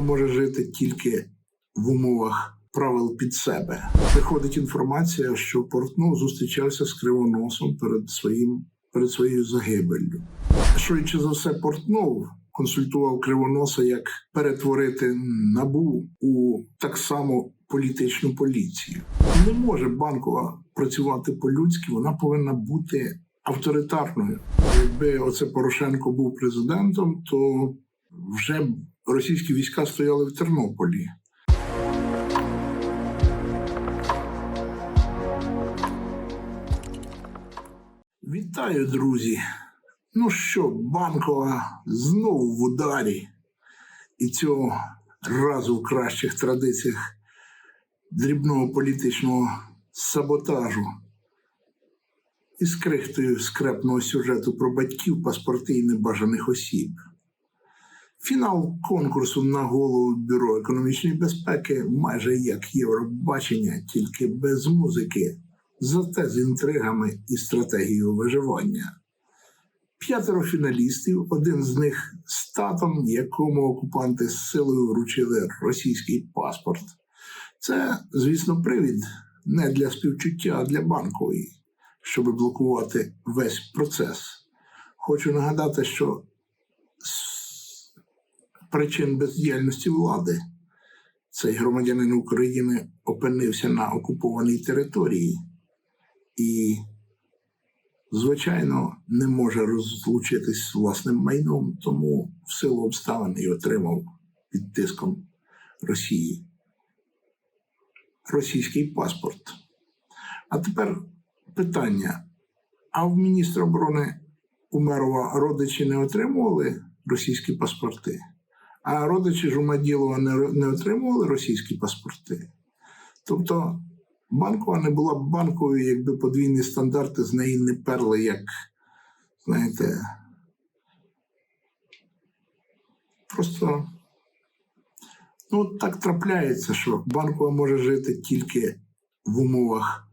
може жити тільки в умовах правил під себе. Приходить інформація, що Портнов зустрічався з кривоносом перед своїм перед своєю загибеллю. Швидше за все, Портнов консультував кривоноса, як перетворити набу у так само політичну поліцію. Не може банкова працювати по-людськи, вона повинна бути авторитарною. Якби оце Порошенко був президентом, то вже російські війська стояли в Тернополі. Вітаю, друзі! Ну що, банкова знову в ударі, і цього разу в кращих традиціях дрібного політичного саботажу із крихтою скрепного сюжету про батьків, паспорти і небажаних осіб. Фінал конкурсу на голову Бюро економічної безпеки майже як Євробачення, тільки без музики, зате з інтригами і стратегією виживання. П'ятеро фіналістів, один з них статом, якому окупанти з силою вручили російський паспорт. Це, звісно, привід не для співчуття, а для банкової, щоб блокувати весь процес. Хочу нагадати, що з причин бездіяльності влади цей громадянин України опинився на окупованій території і, звичайно, не може розлучитись з власним майном, тому в силу обставин і отримав під тиском Росії російський паспорт. А тепер питання: а в міністра оборони Умерова родичі не отримували російські паспорти? А родичі Жумаділова не, не отримували російські паспорти? Тобто банкова не була б банковою, якби подвійні стандарти з неї не перли, як, знаєте, просто ну, так трапляється, що банкова може жити тільки в умовах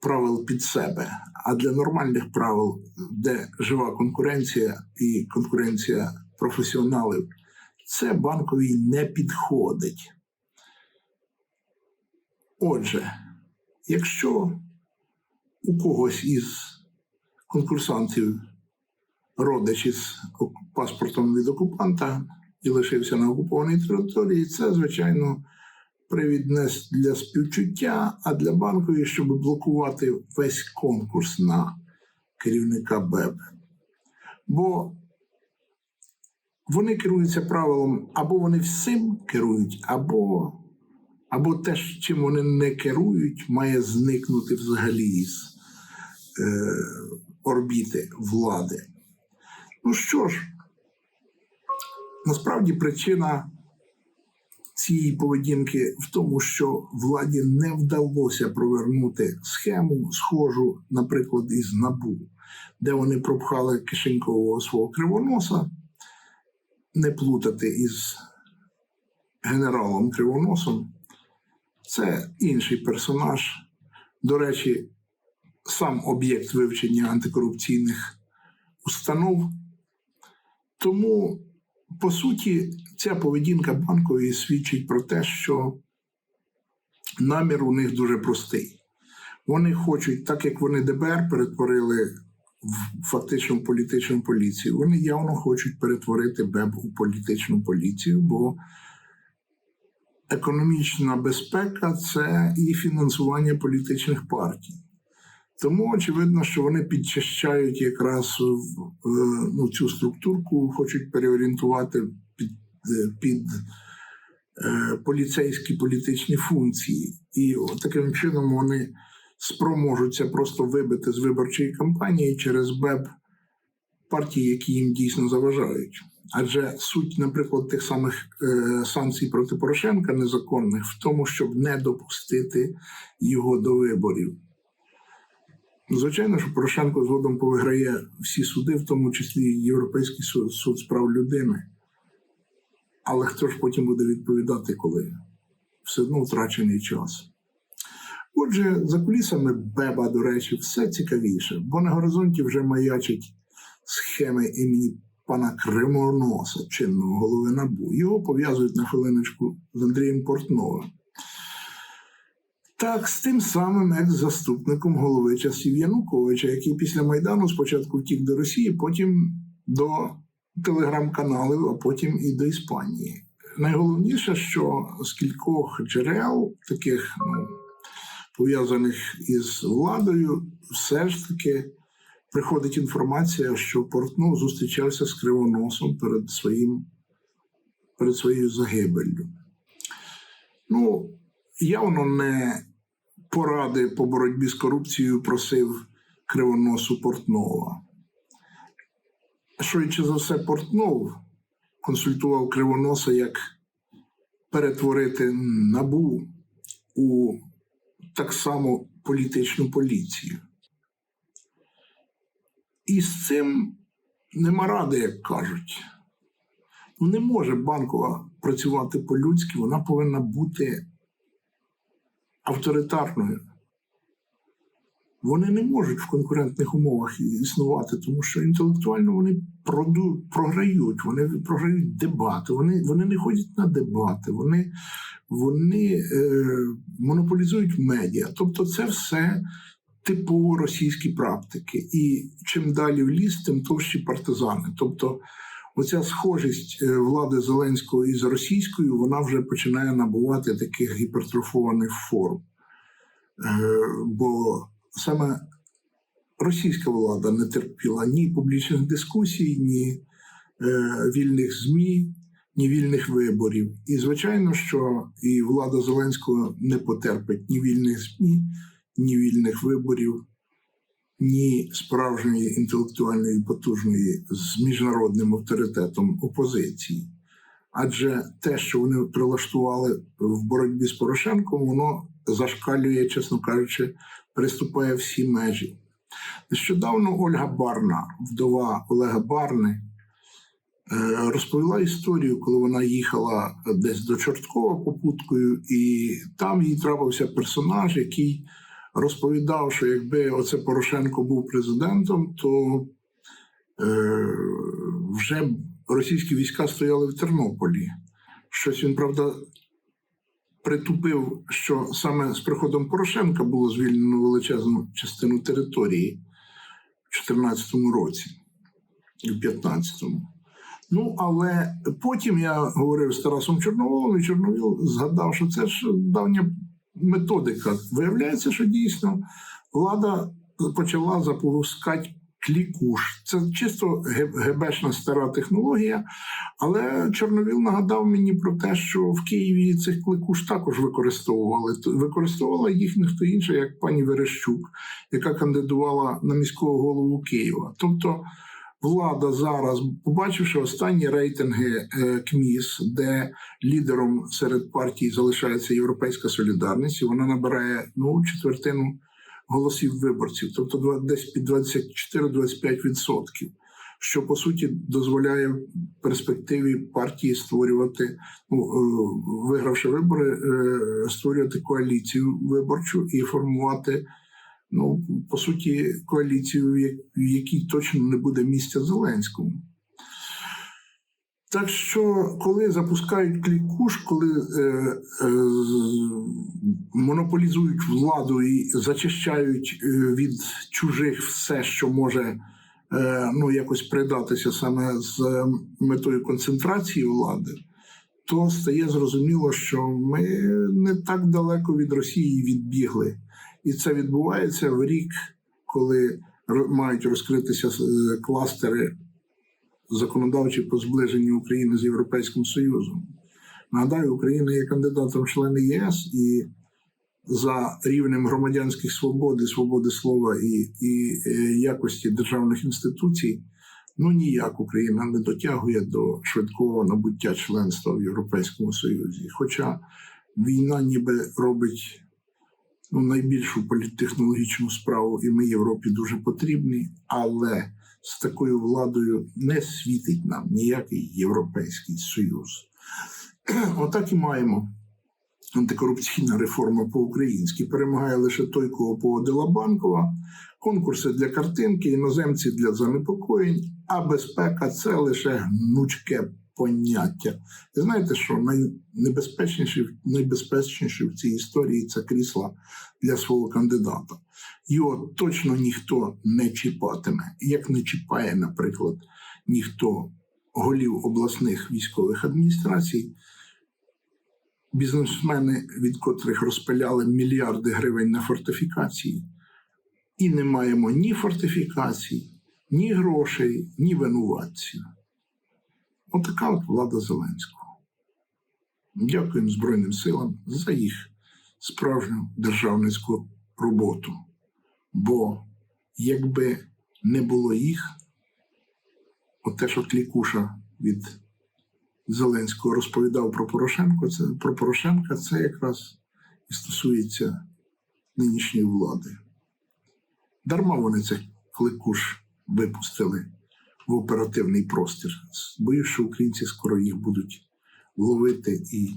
правил під себе. А для нормальних правил, де жива конкуренція і конкуренція професіоналів, це банковій не підходить. Отже, якщо у когось із конкурсантів родич із паспортом від окупанта і лишився на окупованій території, це, звичайно, привід не для співчуття, а для банкової, щоб блокувати весь конкурс на керівника БЕБ. Бо вони керуються правилом, або вони всім керують, або або те, чим вони не керують, має зникнути взагалі із е, орбіти влади. Ну що ж, насправді причина цієї поведінки в тому, що владі не вдалося провернути схему, схожу, наприклад, із НАБУ, де вони пропхали кишенькового свого кривоноса, не плутати із генералом Кривоносом. Це інший персонаж. До речі, сам об'єкт вивчення антикорупційних установ. Тому, по суті, ця поведінка банкової свідчить про те, що намір у них дуже простий. Вони хочуть, так як вони ДБР перетворили фактично політичну поліцію, вони явно хочуть перетворити БЕБ у політичну поліцію, бо економічна безпека це і фінансування політичних партій. Тому очевидно, що вони підчищають якраз ну, цю структурку, хочуть переорієнтувати під під е, поліцейські політичні функції. І таким чином вони спроможуться просто вибити з виборчої кампанії через БЕБ партії, які їм дійсно заважають. Адже суть, наприклад, тих самих е, санкцій проти Порошенка незаконних в тому, щоб не допустити його до виборів. Звичайно, що Порошенко згодом повиграє всі суди, в тому числі Європейський суд, суд з прав людини. Але хто ж потім буде відповідати, коли все одно втрачений час? Отже, за кулісами Беба, до речі, все цікавіше, бо на горизонті вже маячить схеми імені пана Кривоноса, чинного голови НАБУ. Його пов'язують на хвилиночку з Андрієм Портновим. Так, з тим самим екс-заступником голови часів Януковича, який після Майдану спочатку втік до Росії, потім до телеграм-каналів, а потім і до Іспанії. Найголовніше, що з кількох джерел, таких ну, пов'язаних із владою, все ж таки приходить інформація, що Портнов зустрічався з кривоносом перед своїм перед своєю загибеллю. Ну, явно не поради по боротьбі з корупцією просив кривоносу Портнова. Швидше за все, Портнов консультував кривоноса, як перетворити набу у так само політичну поліцію. І з цим нема ради, як кажуть. Ну, не може банкова працювати по-людськи, вона повинна бути авторитарною. Вони не можуть в конкурентних умовах існувати, тому що інтелектуально вони проду, програють, вони програють дебати, вони, вони не ходять на дебати, вони, вони е, монополізують медіа. Тобто, це все типово російські практики. І чим далі в ліс, тим товщі партизани. Тобто, оця схожість е, влади Зеленського із російською, вона вже починає набувати таких гіпертрофованих форм. Е, бо саме російська влада не терпіла ні публічних дискусій, ні е, вільних ЗМІ, ні вільних виборів. І звичайно, що і влада Зеленського не потерпить ні вільних ЗМІ, ні вільних виборів, ні справжньої інтелектуальної потужної з міжнародним авторитетом опозиції. Адже те, що вони прилаштували в боротьбі з Порошенком, воно зашкалює, чесно кажучи, приступає всі межі. Нещодавно Ольга Барна, вдова Олега Барни, е, розповіла історію, коли вона їхала десь до Чорткова попуткою, і там їй трапився персонаж, який розповідав, що якби оце Порошенко був президентом, то е, вже російські війська стояли в Тернополі. Щось він, правда, притупив, що саме з приходом Порошенка було звільнено величезну частину території в 2014 році в 2015-му. Ну, але потім я говорив з Тарасом Чорноволом, і Чорновіл згадав, що це ж давня методика. Виявляється, що дійсно влада почала запускати клікуш. Це чисто гебешна стара технологія. Але Чорновіл нагадав мені про те, що в Києві цих кликуш також використовували. Використовувала їх ніхто інший, як пані Верещук, яка кандидувала на міського голову Києва. Тобто влада зараз, побачивши останні рейтинги е, КМІС, де лідером серед партій залишається Європейська Солідарність, і вона набирає ну четвертину голосів виборців, тобто десь під 24-25%, що по суті дозволяє перспективі партії створювати, ну, е, вигравши вибори, е, створювати коаліцію виборчу і формувати. Ну, по суті, коаліцію, в якій точно не буде місця Зеленському. Так що, коли запускають клікуш, коли е, е, монополізують владу і зачищають е, від чужих все, що може е, ну, якось придатися саме з метою концентрації влади, то стає зрозуміло, що ми не так далеко від Росії відбігли. І це відбувається в рік, коли мають розкритися е, кластери законодавчі по зближенню України з Європейським Союзом. Нагадаю, Україна є кандидатом в члени ЄС і за рівнем громадянських свобод, і свободи слова і, і е, якості державних інституцій. Ну ніяк Україна не дотягує до швидкого набуття членства в Європейському Союзі. Хоча війна ніби робить ну, найбільшу політтехнологічну справу, і ми Європі дуже потрібні, але з такою владою не світить нам ніякий Європейський Союз. Отак і маємо. антикорупційна реформа по-українськи. Перемагає лише той, кого погодила банкова, конкурси для картинки, іноземці для занепокоєнь, а безпека це лише гнучке поняття. І знаєте, що найнебезпечніше, найбезпечніше в цій історії це крісла для свого кандидата. Його точно ніхто не чіпатиме. Як не чіпає, наприклад, ніхто голів обласних військових адміністрацій, бізнесмени, від котрих розпиляли мільярди гривень на фортифікації, і не маємо ні фортифікацій, ні грошей, ні винуватців. Отака от влада Зеленського. Дякуємо Збройним силам за їх справжню державницьку роботу. Бо якби не було їх, оте, що Клікуша від Зеленського розповідав про Порошенко, це про Порошенка, це якраз і стосується нинішньої влади. Дарма вони цих кликуш випустили в оперативний простір. Боюсь, що українці скоро їх будуть ловити і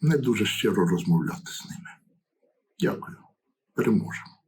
не дуже щиро розмовляти з ними. Дякую. Переможемо.